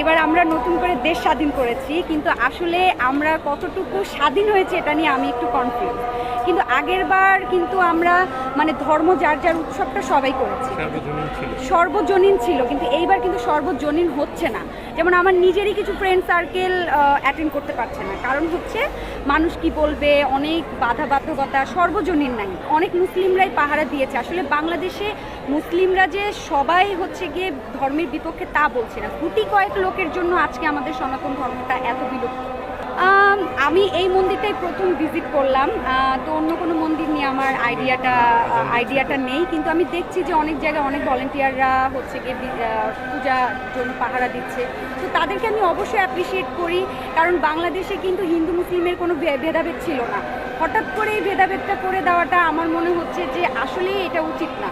এবার আমরা নতুন করে দেশ স্বাধীন করেছি, কিন্তু আসলে আমরা কতটুকু স্বাধীন হয়েছে এটা নিয়ে আমি একটু কনফিউজ কিন্তু আগের বার কিন্তু আমরা মানে ধর্ম যার যার উৎসবটা সবাই করেছি। সর্বজনীন ছিল। কিন্তু এইবার কিন্তু সর্বজনীন হচ্ছে না। যেমন আমার নিজেরই কিছু ফ্রেন্ড সার্কেল অ্যাটেন্ড করতে পারছে না। কারণ হচ্ছে মানুষ কি বলবে অনেক বাধা বাধ্যকতা সর্বজনীন নাই। অনেক মুসলিমরাই পাহারা দিয়েছে। আসলে বাংলাদেশে মুসলিমরা যে সবাই হচ্ছে গিয়ে ধর্মের বিপক্ষে তা বলছে না। গুটি কয়েক লোকের জন্য আজকে আমাদের সনাতন ধর্মটা এত বিলুপ্ত। আম, এই মন্দিরটাই প্রথম ভিজিট করলাম। তো অন্য কোনো মন্দির নিয়ে আমার আইডিয়াটা আইডিয়াটা নেই। কিন্তু আমি দেখছি যে অনেক জায়গায় অনেক ভলেন্টিয়াররা হচ্ছে গিয়ে পূজার জন্য পাহারা দিচ্ছে। তো তাদেরকে আমি অবশ্যই অ্যাপ্রিসিয়েট করি। কারণ বাংলাদেশে কিন্তু হিন্দু মুসলিমের কোনো ভেদাভেদ ছিল না। হঠাৎ করে এই ভেদাভেদটা করে দেওয়াটা আমার মনে হচ্ছে যে আসলেই এটা উচিত না।